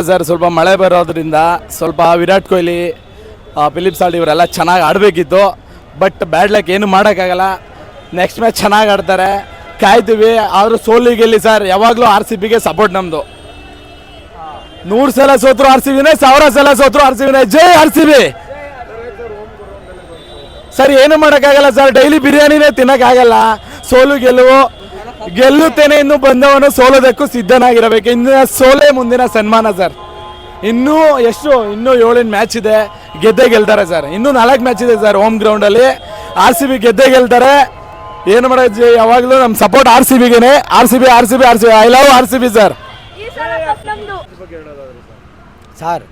Sir, ಸ್ವಲ್ಪ ಮಳೆ ಬರೋದ್ರಿಂದ ಸ್ವಲ್ಪ ವಿರಾಟ್ ಕೊಹ್ಲಿ ಫಿಲಿಪ್ ಸಾಲ್ಟ್ ಇವರೆಲ್ಲ ಚೆನ್ನಾಗಿ ಆಡಬೇಕಿತ್ತು. ಬಟ್ ಬ್ಯಾಡ್ ಲಕ್ ಏನು ಮಾಡೋಕ್ಕಾಗಲ್ಲ. ನೆಕ್ಸ್ಟ್ ಮ್ಯಾಚ್ ಚೆನ್ನಾಗಿ ಆಡ್ತಾರೆ. ಕಾಯ್ತೀವಿ. ಆದರೂ ಸೋಲಿ ಗೆಲ್ಲಿ ಸರ್? ಯಾವಾಗಲೂ ಆರ್ ಸಿ ಬಿಗೆ ಸಪೋರ್ಟ್ ನಮ್ಮದು ನೂರು ಸಲ ಸೋತರು ಆರ್ ಸಿ ಬಿನೇ ಸಾವಿರ ಸಲ ಸೋತರು ಆರ್ ಸಿ ಬಿನೇ ಜೈ ಆರ್ ಸಿ ಬಿ ಸರ್, ಏನು ಮಾಡೋಕ್ಕಾಗಲ್ಲ ಸರ್? ಡೈಲಿ ಬಿರಿಯಾನಿನೇ ತಿನ್ನೋಕ್ಕಾಗಲ್ಲ. ಸೋಲು ಗೆಲುವು ಗೆಲ್ಲುತ್ತೇನೆ ಇನ್ನು ಬಂದವನು ಸೋಲೋದಕ್ಕೂ ಸಿದ್ಧನಾಗಿರಬೇಕು. ಇನ್ನು ಸೋಲೆ ಮುಂದಿನ ಸನ್ಮಾನ ಸರ್. ಇನ್ನೂ ಎಷ್ಟು ಇನ್ನೂ ಏಳಿನ ಮ್ಯಾಚ್ ಇದೆ ಗೆದ್ದೆ ಗೆಲ್ತಾರೆ ಸರ್. ಇನ್ನೂ ನಾಲ್ಕು ಮ್ಯಾಚ್ ಇದೆ ಸರ್ ಹೋಮ್ ಗ್ರೌಂಡಲ್ಲಿ ಆರ್ ಸಿ ಬಿ ಗೆದ್ದೆ ಗೆಲ್ತಾರೆ. ಏನು ಮಾಡೋದು ಯಾವಾಗಲೂ ನಮ್ಮ ಸಪೋರ್ಟ್ ಆರ್ ಸಿ ಬಿಗೆ RCB RCB RCB I love RCB sir. Sir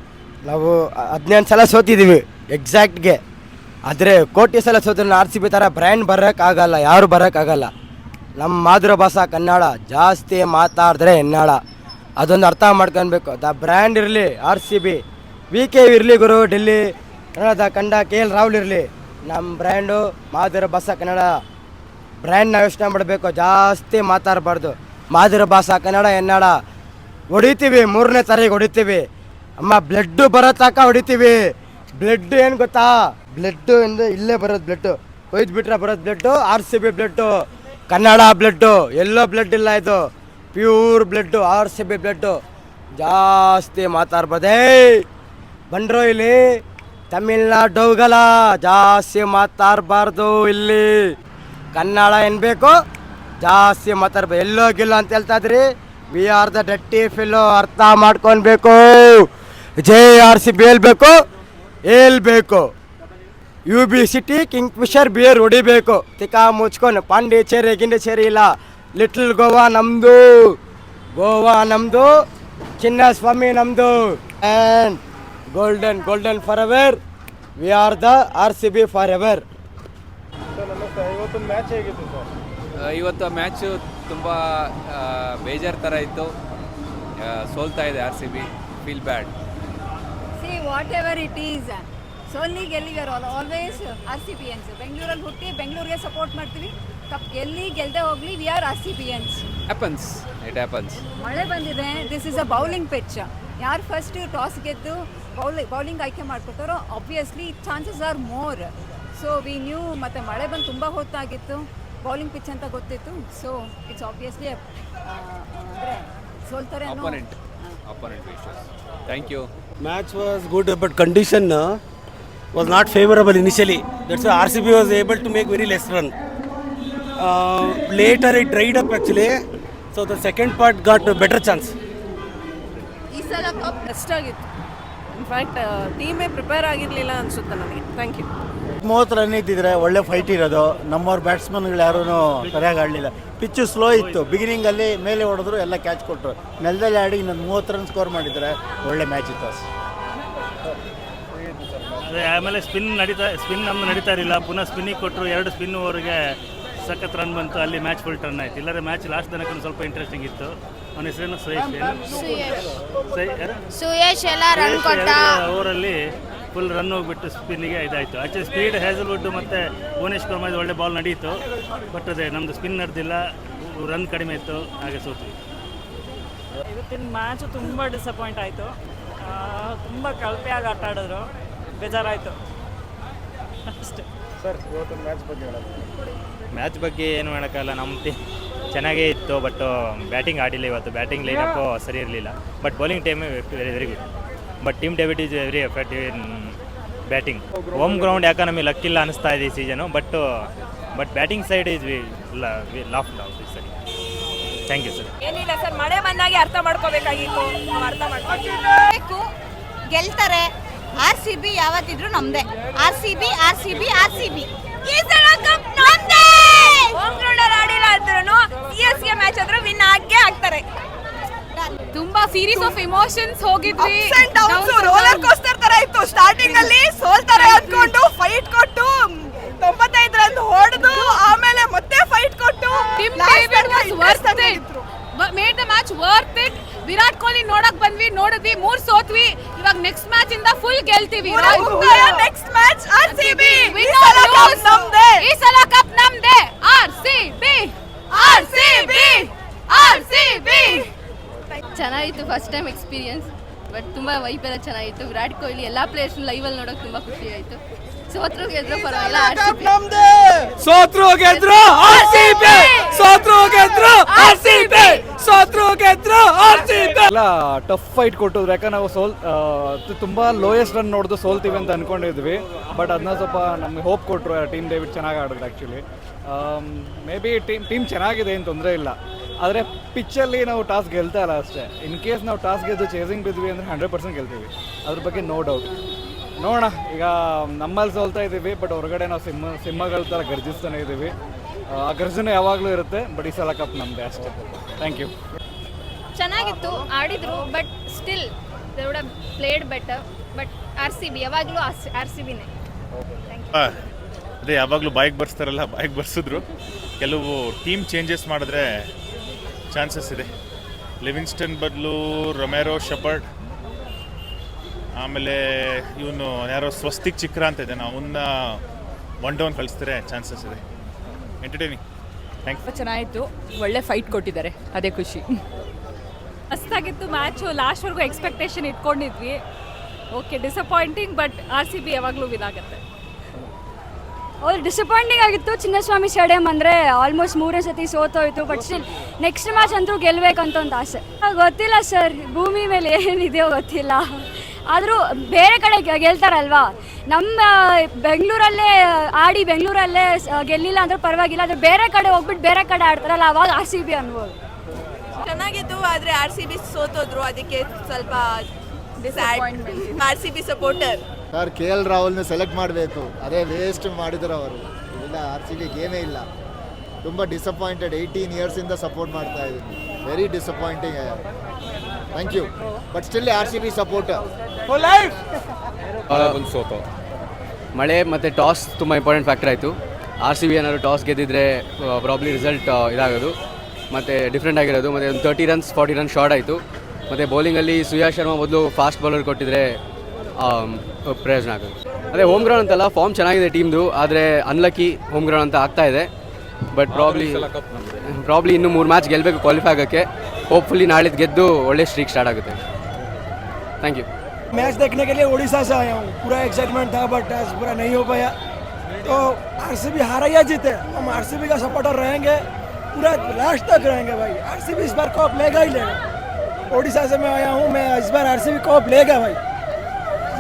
ನಾವು ಹದಿನೆಂಟು ಸಲ ಸೋತಿದ್ದೀವಿ ಎಕ್ಸಾಕ್ಟ್ಗೆ ಆದರೆ ಕೋಟಿ ಸಲ ಸೋತ್ರ ಆರ್ ಸಿ ಬಿ ಥರ ಬ್ರ್ಯಾಂಡ್ ಬರೋಕ್ಕಾಗಲ್ಲ ಯಾರು ಬರೋಕ್ಕಾಗಲ್ಲ ನಮ್ಮ ಮಾತೃಭಾಷಾ ಕನ್ನಡ ಜಾಸ್ತಿ ಮಾತಾಡಿದ್ರೆ ಎನ್ನಾಳ. ಅದೊಂದು ಅರ್ಥ ಮಾಡ್ಕೊಬೇಕು ದ ಬ್ರ್ಯಾಂಡ್ ಇರಲಿ, R C B. V K ಇರಲಿ ಗುರು ಡೆಲ್ಲಿ ಕನ್ನಡದ ಕಂಡ ಕೆ ಎಲ್ ರಾಹುಲ್ ಇರಲಿ. ನಮ್ಮ ಬ್ರ್ಯಾಂಡು ಮಾತೃಭಾಷಾ ಕನ್ನಡ. ಬ್ರ್ಯಾಂಡ್ನ ಯೋಚನೆ ಮಾಡಬೇಕು, ಜಾಸ್ತಿ ಮಾತಾಡಬಾರ್ದು. ಮಾತೃಭಾಷಾ ಕನ್ನಡ ಹೆನ್ನಾಡ ಹೊಡಿತೀವಿ, ಮೂರನೇ ತಾರೀಕು ಹೊಡಿತೀವಿ. ಅಮ್ಮ, ಬ್ಲಡ್ಡು ಬರೋ ತನಕ ಹೊಡಿತೀವಿ. ಬ್ಲಡ್ ಏನು ಗೊತ್ತಾ? ಬ್ಲಡ್ಡು ಎಂದು ಇಲ್ಲೇ ಬರೋದು ಬ್ಲಡ್ಡು. ಕೊಯ್ದು ಬಿಟ್ರೆ ಬರೋದು blood, R C B blood. Kannada blood ಎಲ್ಲೋ ಬ್ಲಡ್ ಇಲ್ಲ ಇದು. Pure blood R C B blood ಜಾಸ್ತಿ ಮಾತಾಡ್ಬೋದೇ. ಬಂಡ್ರೋ ಇಲ್ಲಿ ತಮಿಳ್ನಾಡುಗಲ ಜಾಸ್ತಿ ಮಾತಾಡಬಾರ್ದು ಇಲ್ಲಿ. ಕನ್ನಡ ಏನು ಬೇಕು? ಜಾಸ್ತಿ ಮಾತಾಡ್ಬೇಕು ಎಲ್ಲೋ ಗಿಲ್ಲೋ ಅಂತ ಹೇಳ್ತಾ ಇದ್ರಿ. ಬಿ ಆರ್ ದ ಡಟ್ಟಿ ಫಿಲ್ಲು ಅರ್ಥ ಮಾಡ್ಕೊಳ್ಬೇಕು ಜೆ ಆರ್ ಸಿ ಬಿ ಹೇಳ್ಬೇಕು. ಹೇಳ್ಬೇಕು. U B city Kingfisher beer ಹೊಡಿಬೇಕು. ತಿಕಾ ಮುಚ್ಕೊಂಡು ಪಾಂಡಿಚೇರಿ ಗಿಂಡಿಚೇರಿ ಇಲ್ಲ. ಲಿಟಲ್ ಗೋವಾ ನಮ್ಮದು ಗೋವಾ ನಮ್ಮದು ಚಿನ್ನಸ್ವಾಮಿ ನಮ್ಮದು and golden golden for ever we are the R C B for ever ಇವತ್ತು ಮ್ಯಾಚು ತುಂಬ ಬೇಜಾರು ಥರ ಇತ್ತು. ಸೋಲ್ತಾ ಇದೆ R C B feel bad see what ever it is Solih ಗೆಲ್ಲಿಗರು always R C B fans ಬೆಂಗಳೂರಲ್ಲಿ ಹುಟ್ಟಿ ಬೆಂಗಳೂರಿಗೆ ಸಪೋರ್ಟ್ ಮಾಡ್ತೀವಿ. ಕಪ್ ಗೆಲ್ಲಿ ಗೆಲ್ಲದೆ ಹೋಗ್ಲಿ we are R C B fans happens it happens ಮಳೆ ಬಂದಿದೆ. This is a bowling pitch ಯಾರು ಫಸ್ಟ್ ಟಾಸ್ ಗೆದ್ದು ಬೌಲಿಂಗ್ ಬೌಲಿಂಗ್ ಆಯ್ಕೆ ಮಾಡ್ಕೊತಾರೋ obviously chances are more so we knew ಮತ್ತು ಮಳೆ ಬಂದು ತುಂಬ ಹೊತ್ತಾಗಿತ್ತು. ಬೌಲಿಂಗ್ ಪಿಚ್ ಅಂತ ಗೊತ್ತಿತ್ತು. ಸೊ ಇಟ್ಸ್ ಆಬ್ವಿಯಸ್ಲಿ ಅಂದರೆ ಸೋಲ್ತಾರೆ ಅನ್ನೋ thank you match was good but uh, was not favorable initially. That's why RCB was able to make very less run. Uh, later it dried up actually, so the second part got a better chance. ಈ ಸಲ cup best ಆಗಿತ್ತು. In fact ಟೀಮೇ prepare ಆಗಿರಲಿಲ್ಲ ಅನಿಸುತ್ತೆ ನನಗೆ thank you ಮೂವತ್ತು run ಇದ್ದಿದ್ರೆ ಒಳ್ಳೆ ಫೈಟ್ ಇರೋದು. ನಮ್ಮವ್ರ ಬ್ಯಾಟ್ಸ್ಮನ್ಗಳು ಯಾರೂ ಸರಿಯಾಗಿ ಆಡಲಿಲ್ಲ. ಪಿಚ್ಚು ಸ್ಲೋ ಇತ್ತು. ಬಿಗಿನಿಂಗಲ್ಲಿ ಮೇಲೆ ಹೊಡೆದ್ರು ಎಲ್ಲ ಕ್ಯಾಚ್ ಕೊಟ್ಟರು ನೆಲದಲ್ಲಿ ಆಡಿ ಇನ್ನೊಂದು ಮೂವತ್ತು ರನ್ ಸ್ಕೋರ್ ಮಾಡಿದರೆ ಒಳ್ಳೆ ಮ್ಯಾಚ್ ಇತ್ತು. ಅದೇ ಆಮೇಲೆ ಸ್ಪಿನ್ ನಡೀತಾ ಸ್ಪಿನ್ ನಮ್ಮ ನಡೀತಾ ಇರಲಿಲ್ಲ. ಪುನಃ ಸ್ಪಿನ್ನಿಗೆ ಕೊಟ್ಟರು ಎರಡು ಸ್ಪಿನ್ ಓವರ್ಗೆ ಸಖತ್ ರನ್ ಬಂತು. ಅಲ್ಲಿ ಮ್ಯಾಚ್ ಫುಲ್ ಟರ್ನ್ ಆಯಿತು. ಇಲ್ಲಾದ್ರೆ ಮ್ಯಾಚ್ ಲಾಸ್ಟ್ ತನಕ ಸ್ವಲ್ಪ ಇಂಟ್ರೆಸ್ಟಿಂಗ್ ಇತ್ತು. ಅವನ ಹೆಸರೇನು? ಸುಯೇಶ್? ಸುಯೇಶ್ ಎಲ್ಲ ರನ್ ಕೊಟ್ಟ. ಓವರಲ್ಲಿ ಫುಲ್ ರನ್ ಹೋಗ್ಬಿಟ್ಟು ಸ್ಪಿನ್ನಿಗೆ ಇದಾಯಿತು. ಆಚೆ ಸ್ಪೀಡ್ ಹ್ಯಾಸಲ್ವುಡ್ ಮತ್ತು ಭುವನೇಶ್ ಕುಮಾರ್ ಒಳ್ಳೆ ಬಾಲ್ ನಡೀತು. ಬಟ್ ಅದೇ ನಮ್ಮದು ಸ್ಪಿನ್ ನಡೆದಿಲ್ಲ. ರನ್ ಕಡಿಮೆ ಇತ್ತು. ಹಾಗೆ ಸೋತು. ಇವತ್ತಿನ ಮ್ಯಾಚು ತುಂಬ ಡಿಸಪಾಯಿಂಟ್ ಆಯಿತು. ತುಂಬ ಕಳಪೆಯಾಗಿ ಆಟ ಆಡಿದ್ರು ಬೇಜಾರಾಯಿತು. ಅಷ್ಟೇ. ಮ್ಯಾಚ್ ಬಗ್ಗೆ ಏನು ಮಾಡೋಕ್ಕಲ್ಲ ನಮ್ಮ ಟೀಮ್ ಚೆನ್ನಾಗೇ ಇತ್ತು ಬಟ್ ಬ್ಯಾಟಿಂಗ್ ಆಡಿಲ್ಲ ಇವತ್ತು. ಬ್ಯಾಟಿಂಗ್ ಲೈನಪ್ಪು ಸರಿ ಇರಲಿಲ್ಲ. But bowling team very very good but team depth is very effective in batting home ground ಯಾಕೆ ನಮಗೆ ಲಕ್ಕಿಲ್ಲ ಅನಿಸ್ತಾ ಇದೆ ಈ season but but batting side is we laugh laugh ಈ ಸರಿ ಥ್ಯಾಂಕ್ ಯು ಸರ್ ಏನಿಲ್ಲ ಸರ್ ಮಳೆ ಬಂದಾಗೆ ಅರ್ಥ ಮಾಡ್ಕೋಬೇಕಾಗಿತ್ತು. ಅರ್ಥ ಮಾಡ್ಕೋಬೇಕು ಗೆಲ್ತಾರೆ. ಆರ್ ಸಿ ಬಿ ಯಾವತ್ತಿದ್ರು ನಮ್ದೇ. R C B R C B R C B ಈ ಸಲ ಕಪ್ ನಮ್ದೇ! ಹೋಮ್ ಗ್ರೌಂಡಲ್ಲಿ ಆಡಿಲ್ಲ ಅಂದ್ರೂ ಸಿ ಎಸ್ಗೆ ಮ್ಯಾಚ್ ಆದ್ರೆ ವಿನ್ ಆಗೇ ಆಗ್ತಾರೆ. ತುಂಬಾ ಸೀರೀಸ್ ಆಫ್ ಇಮೋಷನ್ಸ್ ಹೋಗಿದ್ವಿ ರೋಲರ್ ಕೋಸ್ಟರ್ ತರ ಇತ್ತು ಸ್ಟಾರ್ಟಿಂಗ್ ಅಲ್ಲಿ ಸೋಲ್ತಾರೆ ಅನ್ಕೊಂಡು ಫೈಟ್ ಕೊಟ್ಟು ತೊಂಬತ್ತೈದು ರನ್ ಹೊಡೆದು ಆಮೇಲೆ ಮತ್ತೆ ಫೈಟ್ ಕೊಟ್ಟು made the match worth it Virat Kohli ನೋಡಕ್ ಬಂದ್ವಿ ನೋಡಿದ್ವಿ ಮೂರ್ ಸೋತ್ವಿ ಇವಾಗ ನೆಕ್ಸ್ಟ್ ಮ್ಯಾಚ್ ಇಂದ ಫುಲ್ ಗೆಲ್ತೀವಿ next match R C B We don't lose. ಈ ಸಲ ಕಪ್ ನಮ್ದೆ. R C B R C B R C B ಚೆನ್ನಾಗಿತ್ತು ಫಸ್ಟ್ ಟೈಮ್ ಎಕ್ಸ್ಪೀರಿಯನ್ಸ್ ಬಟ್ ತುಂಬ ವೈಪ್ ಎಲ್ಲ ಚೆನ್ನಾಗಿತ್ತು. ವಿರಾಟ್ ಕೊಹ್ಲಿ ಎಲ್ಲ ಪ್ಲೇಯರ್ಸ್ ಅಲ್ಲಿ ನೋಡೋಕೆ ತುಂಬಾ ಖುಷಿ ಆಯ್ತು. ಸೋತ್ರು ಗೆದ್ರು ಪರವಾಗಿಲ್ಲ ಸೋತ್ರು ಗೆದ್ರು ಆರ್ಸಿಬಿ ಸೋತ್ರು ಗೆದ್ರು ಆರ್ಸಿಬಿ ಸೋತ್ರು ಗೆದ್ರು ಆರ್ಸಿಬಿ ಎಲ್ಲ ಟಫ್ ಫೈಟ್ ಕೊಟ್ಟಿದ್ರು. ಯಾಕಂದ್ರೆ ನಾವು ಸೋಲ್ ತುಂಬಾ ಲೋಯೆಸ್ಟ್ ರನ್ ನೋಡಿದು ಸೋಲ್ತೀವಿ ಅಂತ ಅನ್ಕೊಂಡಿದ್ವಿ. ಬಟ್ ಅದನ್ನ ಸ್ವಲ್ಪ ನಮ್ಗೆ ಹೋಪ್ ಕೊಟ್ಟರು ಟೀಮ್ ಡೇವಿಡ್ ಚೆನ್ನಾಗಿ ಆಡಿದ್ರು actually may be team team ಚೆನ್ನಾಗಿದೆ ಏನು ತೊಂದರೆ ಇಲ್ಲ. ಆದರೆ ಪಿಚ್ಚಲ್ಲಿ ನಾವು ಟಾಸ್ ಗೆಲ್ತಾ ಇಲ್ಲ ಅಷ್ಟೇ. ಇನ್ ಕೇಸ್ ನಾವು ಟಾಸ್ ಗೆದ್ದು ಚೇಸಿಂಗ್ ಬಿದ್ವಿ ಅಂದರೆ ಹಂಡ್ರೆಡ್ ಪರ್ಸೆಂಟ್ ಗೆಲ್ತೀವಿ. ಅದ್ರ ಬಗ್ಗೆ ನೋ ಡೌಟ್ ನೋಡೋಣ ಈಗ ನಮ್ಮಲ್ಲಿ ಸೋಲ್ತಾ ಇದ್ದೀವಿ ಬಟ್ ಹೊರಗಡೆ ನಾವು ಸಿಂಹ ಸಿಂಹಗಳ ಥರ ಗರ್ಜಿಸ್ತಾನೆ ಇದ್ದೀವಿ ಆ ಗರ್ಜನೆ ಯಾವಾಗಲೂ ಇರುತ್ತೆ ಬಟ್ ಈ ಸಲ ಕಪ್ ನಮ್ಮದೇ ಅಷ್ಟೇ. ಥ್ಯಾಂಕ್ ಯು ಚೆನ್ನಾಗಿತ್ತು ಆಡಿದ್ರು but still played better but R C B ಯಾವಾಗಲೂ ಆರ್ ಸಿ ಬಿನೇ ಅದೇ ಯಾವಾಗಲೂ ಬೈಕ್ ಬರ್ಸ್ತಾರಲ್ಲ ಬೈಕ್ ಬರ್ಸಿದ್ರು. ಕೆಲವು ಟೀಮ್ ಚೇಂಜಸ್ ಮಾಡಿದ್ರೆ ಚಾನ್ಸಸ್ ಇದೆ. ಲಿವಿಂಗ್ಸ್ಟನ್ ಬದಲು ರೊಮ್ಯಾರೋ ಶಪರ್ಡ್. ಆಮೇಲೆ ಇವನು ಯಾರೋ ಸ್ವಸ್ತಿಕ್ ಚಿಕ್ರ ಅಂತ ಇದ್ದಾನೆ. ಅವನ್ನ ಒನ್ ಡೌನ್ ಕಳಿಸ್ತಾರೆ ಚಾನ್ಸಸ್ ಇದೆ. ಎಂಟರ್ಟೈನಿಂಗ್ ಥ್ಯಾಂಕ್ಸ್ ಚೆನ್ನಾಗಿತ್ತು. ಒಳ್ಳೆ ಫೈಟ್ ಕೊಟ್ಟಿದ್ದಾರೆ. ಅದೇ ಖುಷಿ. ಮಸ್ತಾಗಿತ್ತು ಮ್ಯಾಚು ಲಾಸ್ಟ್ವರೆಗೂ expectation ಇಟ್ಕೊಂಡಿದ್ವಿ. Okay disappointing but R C B ಯಾವಾಗಲೂ ವಿನ್ ಆಗುತ್ತೆ. ಅವ್ರು ಡಿಸಪಾಯಿಂಟಿಂಗ್ ಆಗಿತ್ತು. ಚಿನ್ನಸ್ವಾಮಿ ಸ್ಟೇಡಿಯಂ ಅಂದರೆ ಆಲ್ಮೋಸ್ಟ್ ಮೂರೇ ಸತಿ ಸೋತೋಯ್ತು ಬಟ್ ಸ್ಟಿಲ್ ನೆಕ್ಸ್ಟ್ ಮ್ಯಾಚ್ ಅಂತೂ ಗೆಲ್ಲಬೇಕಂತ ಒಂದು ಆಸೆ ಗೊತ್ತಿಲ್ಲ ಸರ್ ಭೂಮಿ ಮೇಲೆ ಏನಿದೆಯೋ ಗೊತ್ತಿಲ್ಲ. ಆದರೂ ಬೇರೆ ಕಡೆ ಗೆಲ್ತಾರಲ್ವಾ? ನಮ್ಮ ಬೆಂಗಳೂರಲ್ಲೇ ಆಡಿ ಬೆಂಗಳೂರಲ್ಲೇ ಸ- ಗೆಲ್ಲಿಲ್ಲ ಅಂದ್ರೆ ಪರವಾಗಿಲ್ಲ. ಆದರೆ ಬೇರೆ ಕಡೆ ಹೋಗ್ಬಿಟ್ಟು ಬೇರೆ ಕಡೆ ಆಡ್ತಾರಲ್ಲ ಅವಾಗ ಆರ್ ಸಿ ಬಿ ಅನ್ಬೋದು. ಚೆನ್ನಾಗಿತ್ತು ಆದರೆ ಆರ್ ಸಿ ಬಿ ಸೋತೋದ್ರು. ಅದಕ್ಕೆ ಸ್ವಲ್ಪ R C B supporter sir K L ರಾಹುಲ್ನ select ಮಾಡಬೇಕು. ಅದೇ ವೇಸ್ಟ್ ಮಾಡಿದ್ರು ಅವರು. ಇಲ್ಲ ಆರ್ ಸಿ ಬಿ ಗೇಮೇ ಇಲ್ಲ. ತುಂಬ ಡಿಸಪಾಯಿಂಟೆಡ್ ಏಯ್ಟೀನ್ ಇಯರ್ಸಿಂದ ಸಪೋರ್ಟ್ ಮಾಡ್ತಾ ಇದ್ದೀನಿ. Very disappointing thank you but still R C B support ಸೋತು ಮಳೆ ಮತ್ತು ಟಾಸ್ ತುಂಬ ಇಂಪಾರ್ಟೆಂಟ್ ಫ್ಯಾಕ್ಟರ್ ಆಯಿತು. ಆರ್ ಸಿ ಬಿ ಏನಾದ್ರು ಟಾಸ್ ಗೆದ್ದಿದ್ರೆ ಪ್ರಾಬ್ಲಿ ರಿಸಲ್ಟ್ ಇದಾಗೋದು. ಮತ್ತು ಡಿಫ್ರೆಂಟ್ ಆಗಿರೋದು. ಮತ್ತು ಒಂದು thirty runs forty runs short ಆಯಿತು. ಮತ್ತು ಬೌಲಿಂಗಲ್ಲಿ ಸುಯಾ ಶರ್ಮಾ ಮೊದಲು ಫಾಸ್ಟ್ ಬೌಲರ್ ಕೊಟ್ಟಿದ್ರೆ ಪ್ರಯೋಜನ ಆಗೋದು ಅದೇ ಹೋಮ್ ಗ್ರೌಂಡ್ ಅಂತಲ್ಲ ಫಾರ್ಮ್ ಚೆನ್ನಾಗಿದೆ ಟೀಮ್ದು ಆದರೆ ಅನ್ಲಕ್ಕಿ ಹೋಮ್ ಗ್ರೌಂಡ್ ಅಂತ ಆಗ್ತಾ ಇದೆ ಬಟ್ ಪ್ರಾಬ್ಲಿ ಪ್ರಾಬ್ಲಿ ಇನ್ನೂ ಮೂರು ಮ್ಯಾಚ್ ಗೆಲ್ಲಬೇಕು ಕ್ವಾಲಿಫೈ ಆಗೋಕ್ಕೆ ಹೋಪ್ಫುಲಿ ನಾಳಿದ್ದು ಗೆದ್ದು ಒಳ್ಳೆ ಸ್ಟ್ರೀಕ್ ಸ್ಟಾರ್ಟ್ ಆಗುತ್ತೆ ಥ್ಯಾಂಕ್ ಯು मैच देखने के लिए उड़ीसा से आया हूँ पूरा एक्साइटमेंट था बट आज पूरा नहीं हो पाया तो आरसीबी हारा या जीते हम आरसीबी का सपोर्टर रहेंगे पूरा लास्ट तक रहेंगे भाई आरसीबी इस बार कप लेगा ही लेगा उड़ीसा से मैं आया हूँ मैं इस बार आरसीबी कप लेगा भाई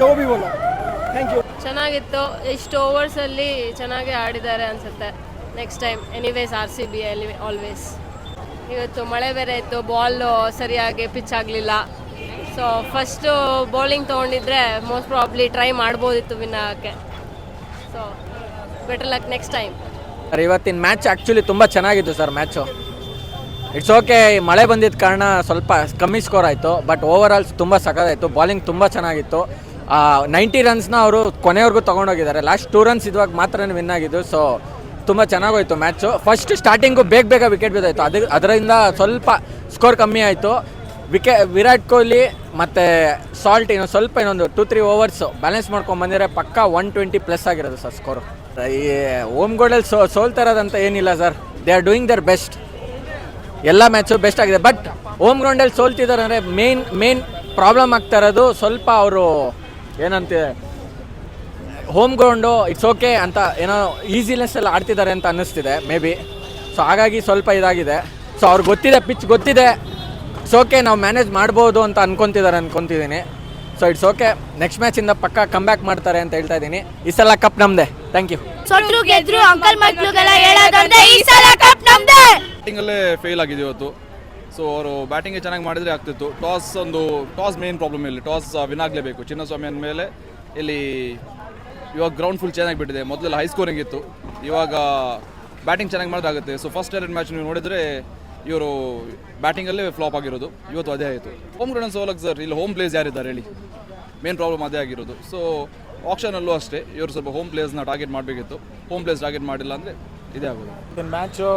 ಥ್ಯಾಂಕ್ ಯು ಚೆನ್ನಾಗಿತ್ತು. ಇಷ್ಟು ಓವರ್ಸಲ್ಲಿ ಚೆನ್ನಾಗಿ ಆಡಿದ್ದಾರೆ ಅನ್ಸುತ್ತೆ. Next time anyways R C B ಅಲ್ಲಿ ಆಲ್ವೇಸ್ ಇವತ್ತು ಮಳೆ ಬೇರೆ ಇತ್ತು ಬಾಲ್ ಸರಿಯಾಗಿ ಪಿಚ್ ಆಗಲಿಲ್ಲ. So first bowling ತೊಗೊಂಡಿದ್ರೆ most probably try ಮಾಡ್ಬೋದಿತ್ತು ವಿನ್ ಆಗಕ್ಕೆ. So better luck next time sir ಇವತ್ತಿನ ಮ್ಯಾಚ್ ಆ್ಯಕ್ಚುಲಿ ತುಂಬ ಚೆನ್ನಾಗಿತ್ತು ಸರ್ ಮ್ಯಾಚು ಇಟ್ಸ್ ಓಕೆ ಮಳೆ ಬಂದಿದ್ದ ಕಾರಣ ಸ್ವಲ್ಪ ಕಮ್ಮಿ ಸ್ಕೋರ್ ಆಯಿತು ಬಟ್ ಓವರ್ ಆಲ್ ತುಂಬ ಸಖತ್ತಾಯಿತು ಬಾಲಿಂಗ್ ತುಂಬ ಚೆನ್ನಾಗಿತ್ತು. ನೈಂಟಿ ರನ್ಸ್ನ ಅವರು ಕೊನೆವರೆಗೂ ತೊಗೊಂಡೋಗಿದ್ದಾರೆ. ಲಾಸ್ಟ್ ಟೂ ರನ್ಸ್ ಇದುವಾಗ ಮಾತ್ರ ವಿನ್ ಆಗಿದ್ದು ಸೊ ತುಂಬ ಚೆನ್ನಾಗೋಯ್ತು ಮ್ಯಾಚು ಫಸ್ಟ್ ಸ್ಟಾರ್ಟಿಂಗು ಬೇಗ ಬೇಗ ವಿಕೆಟ್ ಬಿದ್ದಾಯಿತು. ಅದು, ಅದರಿಂದ ಸ್ವಲ್ಪ ಸ್ಕೋರ್ ಕಮ್ಮಿ ಆಯಿತು. ವಿಕೆ ವಿರಾಟ್ ಕೊಹ್ಲಿ ಮತ್ತು ಸಾಲ್ಟ್ ಇನ್ನೊಂದು ಸ್ವಲ್ಪ ಇನ್ನೊಂದು ಟೂ ತ್ರೀ ಓವರ್ಸು ಬ್ಯಾಲೆನ್ಸ್ ಮಾಡ್ಕೊಂಡು ಬಂದಿದ್ರೆ ಪಕ್ಕ ಒನ್ ಟ್ವೆಂಟಿ ಪ್ಲಸ್ ಆಗಿರೋದು ಸರ್ ಸ್ಕೋರು ಈ ಓಮ್ ಗೋಲ್ಡಲ್ಲಿ ಸೋ ಸೋಲ್ತಾ ಇರೋದಂತ ಏನಿಲ್ಲ sir they are doing their best ಎಲ್ಲ ಮ್ಯಾಚು ಬೆಸ್ಟ್ ಆಗಿದೆ. ಬಟ್ ಓಮ್ ಗ್ರೌಂಡಲ್ಲಿ ಸೋಲ್ತಿದ್ದಾರೆ ಅಂದರೆ ಮೇನ್ ಮೇನ್ ಪ್ರಾಬ್ಲಮ್ ಆಗ್ತಾ ಇರೋದು ಸ್ವಲ್ಪ ಅವರು ಏನಂತೆ? ಹೋಮ್ ಗ್ರೌಂಡು ಇಟ್ಸ್ ಓಕೆ ಅಂತ ಏನೋ ಈಸಿನೆಸ್ಸಲ್ಲಿ ಆಡ್ತಿದ್ದಾರೆ ಅಂತ ಅನ್ನಿಸ್ತಿದೆ ಮೇ ಬಿ ಸೊ ಹಾಗಾಗಿ ಸ್ವಲ್ಪ ಇದಾಗಿದೆ. ಸೊ ಅವ್ರಿಗೆ ಗೊತ್ತಿದೆ ಪಿಚ್ ಗೊತ್ತಿದೆ. ಇಟ್ಸ್ ಓಕೆ ನಾವು ಮ್ಯಾನೇಜ್ ಮಾಡ್ಬೋದು ಅಂತ ಅನ್ಕೊತಿದ್ದಾರೆ ಅನ್ಕೊತಿದ್ದೀನಿ. ಸೊ ಇಟ್ಸ್ ಓಕೆ ನೆಕ್ಸ್ಟ್ ಮ್ಯಾಚಿಂದ ಪಕ್ಕ ಕಮ್ ಬ್ಯಾಕ್ ಮಾಡ್ತಾರೆ ಅಂತ ಹೇಳ್ತಾ ಇದ್ದೀನಿ. ಈ ಸಲ ಕಪ್ ನಮ್ದೆ. ಥ್ಯಾಂಕ್ ಯು ಸೊಟ್ರು ಗೆದ್ರು ಅಂಕಲ್ ಮಕ್ಳುಗೆಲ್ಲ ಹೇಳೋದಂದ್ರೆ ಈ ಸಲ ಕಪ್ ನಮ್ದೆ! ಬ್ಯಾಟಿಂಗಲ್ಲೇ ಫೇಲ್ ಆಗಿದೆ ಇವತ್ತು. ಸೊ ಅವರು ಬ್ಯಾಟಿಂಗ್ ಚೆನ್ನಾಗಿ ಮಾಡಿದರೆ ಆಗ್ತಿತ್ತು. ಟಾಸ್ ಒಂದು ಟಾಸ್ ಮೇನ್ ಪ್ರಾಬ್ಲಮ್ ಇಲ್ಲಿ. ಟಾಸ್ ವಿನ್ ಆಗಲೇಬೇಕು. ಚಿನ್ನಸ್ವಾಮಿ ಅಂದಮೇಲೆ ಇಲ್ಲಿ ಇವಾಗ ಗ್ರೌಂಡ್ ಫುಲ್ ಚೆನ್ನಾಗಿ ಬಿಟ್ಟಿದೆ. ಮೊದಲೆಲ್ಲ ಹೈ ಸ್ಕೋರಿಂಗ್ ಇತ್ತು. ಇವಾಗ ಬ್ಯಾಟಿಂಗ್ ಚೆನ್ನಾಗಿ ಮಾಡಿದ್ರೆ ಆಗುತ್ತೆ. ಸೊ ಫಸ್ಟ್ ಎರಡು ಮ್ಯಾಚ್ ನೀವು ನೋಡಿದರೆ ಇವರು ಬ್ಯಾಟಿಂಗಲ್ಲೇ ಫ್ಲಾಪ್ ಆಗಿರೋದು. ಇವತ್ತು ಅದೇ ಆಯಿತು. ಹೋಮ್ ಗ್ರೌಂಡ್ ಸೋಲಕ್ಕೆ ಸರ್ ಇಲ್ಲಿ ಹೋಮ್ ಪ್ಲೇಸ್ ಯಾರಿದ್ದಾರೆ ಹೇಳಿ? ಮೇನ್ ಪ್ರಾಬ್ಲಮ್ ಅದೇ ಆಗಿರೋದು. ಸೊ ಆಪ್ಷನಲ್ಲೂ ಅಷ್ಟೇ. ಇವರು ಸ್ವಲ್ಪ ಹೋಮ್ ಪ್ಲೇಸ್ನ ಟಾರ್ಗೆಟ್ ಮಾಡಬೇಕಿತ್ತು. ಹೋಮ್ ಪ್ಲೇಸ್ ಟಾರ್ಗೆಟ್ ಮಾಡಿಲ್ಲ ಅಂದರೆ ಇದೇ ಆಗೋದು. ಮ್ಯಾಚು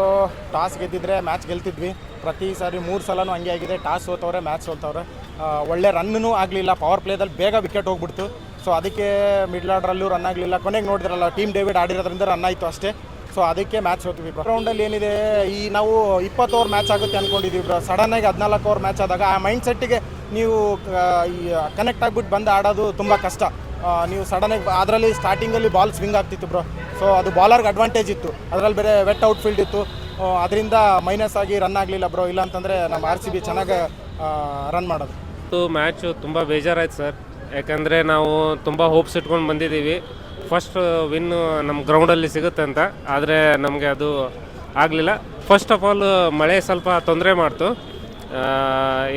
ಟಾಸ್ ಗೆದ್ದಿದ್ರೆ ಮ್ಯಾಚ್ ಗೆಲ್ತಿದ್ವಿ. ಪ್ರತಿ ಸಾರಿ ಮೂರು ಸಲನು ಹಂಗೆ ಆಗಿದೆ. ಟಾಸ್ ಸೋತವ್ರೆ ಮ್ಯಾಚ್ ಸೋತವ್ರೆ. ಆ, ಒಳ್ಳೆ ರನ್ನೂ ಆಗಲಿಲ್ಲ. ಪವರ್ ಪ್ಲೇದಲ್ಲಿ ಬೇಗ ವಿಕೆಟ್ ಹೋಗ್ಬಿಡ್ತು. ಸೊ ಅದಕ್ಕೆ ಮಿಡ್ಲ್ ಆರ್ಡ್ರಲ್ಲೂ ರನ್ ಆಗಲಿಲ್ಲ. ಕೊನೆಗೆ ನೋಡಿದ್ರಲ್ಲ ಟೀಮ್ ಡೇವಿಡ್ ಆಡಿರೋದ್ರಿಂದ ರನ್ ಆಯಿತು ಅಷ್ಟೇ. ಸೊ ಅದಕ್ಕೆ ಮ್ಯಾಚ್ ಸೋತೀವಿ ಗ್ರೌಂಡಲ್ಲಿ ಏನಿದೆ ಈ ನಾವು ಇಪ್ಪತ್ತು ಓವರ್ ಮ್ಯಾಚ್ ಆಗುತ್ತೆ ಅಂದ್ಕೊಂಡಿದ್ದೀವಿ ಬ್ರೋ ಸಡನ್ನಾಗಿ ಹದಿನಾಲ್ಕು ಓವರ್ ಮ್ಯಾಚ್ ಆದಾಗ ಆ ಮೈಂಡ್ ಸೆಟ್ಟಿಗೆ ನೀವು ಕನೆಕ್ಟ್ ಆಗಿಬಿಟ್ಟು ಬಂದು ಆಡೋದು ತುಂಬ ಕಷ್ಟ. ನೀವು ಸಡನ್ನಾಗಿ ಅದರಲ್ಲಿ ಸ್ಟಾರ್ಟಿಂಗಲ್ಲಿ ಬಾಲ್ ಸ್ವಿಂಗ್ ಆಗ್ತಿತ್ತು ಬ್ರೋ ಸೊ ಅದು ಬಾಲರ್ಗೆ ಅಡ್ವಾಂಟೇಜ್ ಇತ್ತು. ಅದರಲ್ಲಿ ಬೇರೆ ವೆಟ್ ಔಟ್ ಫೀಲ್ಡ್ ಇತ್ತು ಅದರಿಂದ ಮೈನಸ್ ಆಗಿ ರನ್ ಆಗಲಿಲ್ಲ ಬ್ರೋ ಇಲ್ಲ ಅಂತಂದರೆ ನಮ್ಮ ಆರ್ ಸಿ ಬಿ ಚೆನ್ನಾಗಿ ರನ್ ಮಾಡೋದು. ಮ್ಯಾಚು ತುಂಬ ಬೇಜಾರಾಯ್ತು ಸರ್ ಯಾಕಂದರೆ ನಾವು ತುಂಬ ಹೋಪ್ಸ್ ಇಟ್ಕೊಂಡು ಬಂದಿದ್ದೀವಿ. ಫಸ್ಟ್ ವಿನ್ ನಮ್ಮ ಗ್ರೌಂಡಲ್ಲಿ ಸಿಗುತ್ತೆ ಅಂತ. ಆದರೆ ನಮಗೆ ಅದು ಆಗಲಿಲ್ಲ. ಫಸ್ಟ್ ಆಫ್ ಆಲ್ ಮಳೆ ಸ್ವಲ್ಪ ತೊಂದರೆ ಮಾಡ್ತು.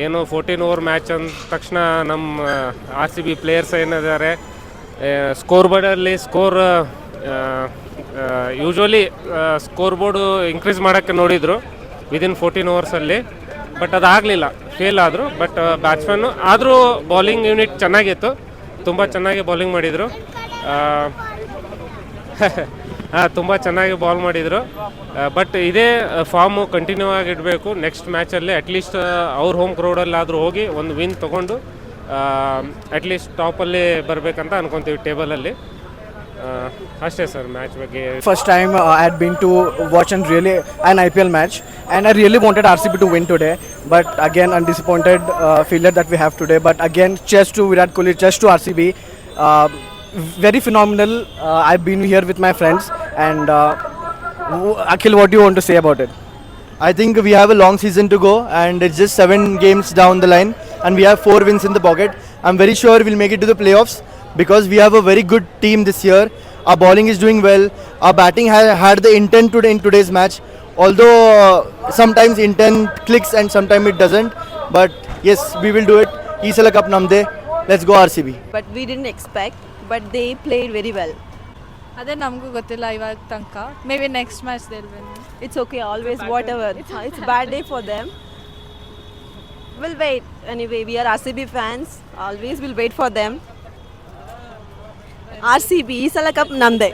ಏನು ಫೋರ್ಟೀನ್ ಓವರ್ ಮ್ಯಾಚ್ ಅಂದ ತಕ್ಷಣ ನಮ್ಮ ಆರ್ ಸಿ ಬಿ ಪ್ಲೇಯರ್ಸ್ ಏನಿದ್ದಾರೆ score ಬೋರ್ಡಲ್ಲಿ score usually score board increase ಮಾಡೋಕ್ಕೆ ನೋಡಿದರು ವಿದಿನ್ ಫೋರ್ಟೀನ್ ಓವರ್ಸಲ್ಲಿ ಬಟ್ ಅದಾಗಲಿಲ್ಲ ಫೇಲ್ ಆದರು ಬಟ್ ಬ್ಯಾಟ್ಸ್ಮನ್ನು ಆದರೂ ಬೌಲಿಂಗ್ ಯೂನಿಟ್ ಚೆನ್ನಾಗಿತ್ತು. ತುಂಬ ಚೆನ್ನಾಗಿ ಬೌಲಿಂಗ್ ಮಾಡಿದರು. ಹಾಂ ತುಂಬ ಚೆನ್ನಾಗಿ ಬಾಲ್ ಮಾಡಿದರು. ಬಟ್ ಇದೇ ಫಾರ್ಮು ಕಂಟಿನ್ಯೂ ಆಗಿಡಬೇಕು ನೆಕ್ಸ್ಟ್ ಮ್ಯಾಚಲ್ಲಿ ಅಟ್ಲೀಸ್ಟ್ ಅವ್ರ ಹೋಮ್ ಕ್ರೌಡಲ್ಲಾದರೂ ಹೋಗಿ ಒಂದು ವಿನ್ ತೊಗೊಂಡು ಅಟ್ಲೀಸ್ಟ್ ಟಾಪಲ್ಲಿ ಬರಬೇಕಂತ ಅನ್ಕೊತೀವಿ ಟೇಬಲಲ್ಲಿ ಅಷ್ಟೇ ಸರ್ ಮ್ಯಾಚ್ ಬಗ್ಗೆ First time uh, I had been to watch and really an IPL match, and I really wanted RCB to win today. But again, I'm disappointed uh, failure that we have today. But again, cheers to Virat Kohli, cheers to RCB. Uh, very phenomenal. Uh, I've been here with my friends, and uh, w- Akhil, what do you want to say about it? I think we have a long season to go, and it's just seven games down the line, and we have four wins in the pocket. I'm very sure we'll make it to the playoffs because we have a very good team this year. Our bowling is doing well. Our batting ha- had the intent today in today's match, although uh, sometimes intent clicks and sometimes it doesn't. But yes, we will do it. Isala Cup Namde. Let's go RCB. But we didn't expect but they played very well ಅದೇ ನಮಗೂ ಗೊತ್ತಿಲ್ಲ ಇವಾಗ ತನಕ may be next match ದೇಲ್ವೇನು it's okay always whatever it's bad day for them will wait anyway we are R C B fans always will wait for Them R C B ಈ ಸಲ cup ನಮ್ಮದೇ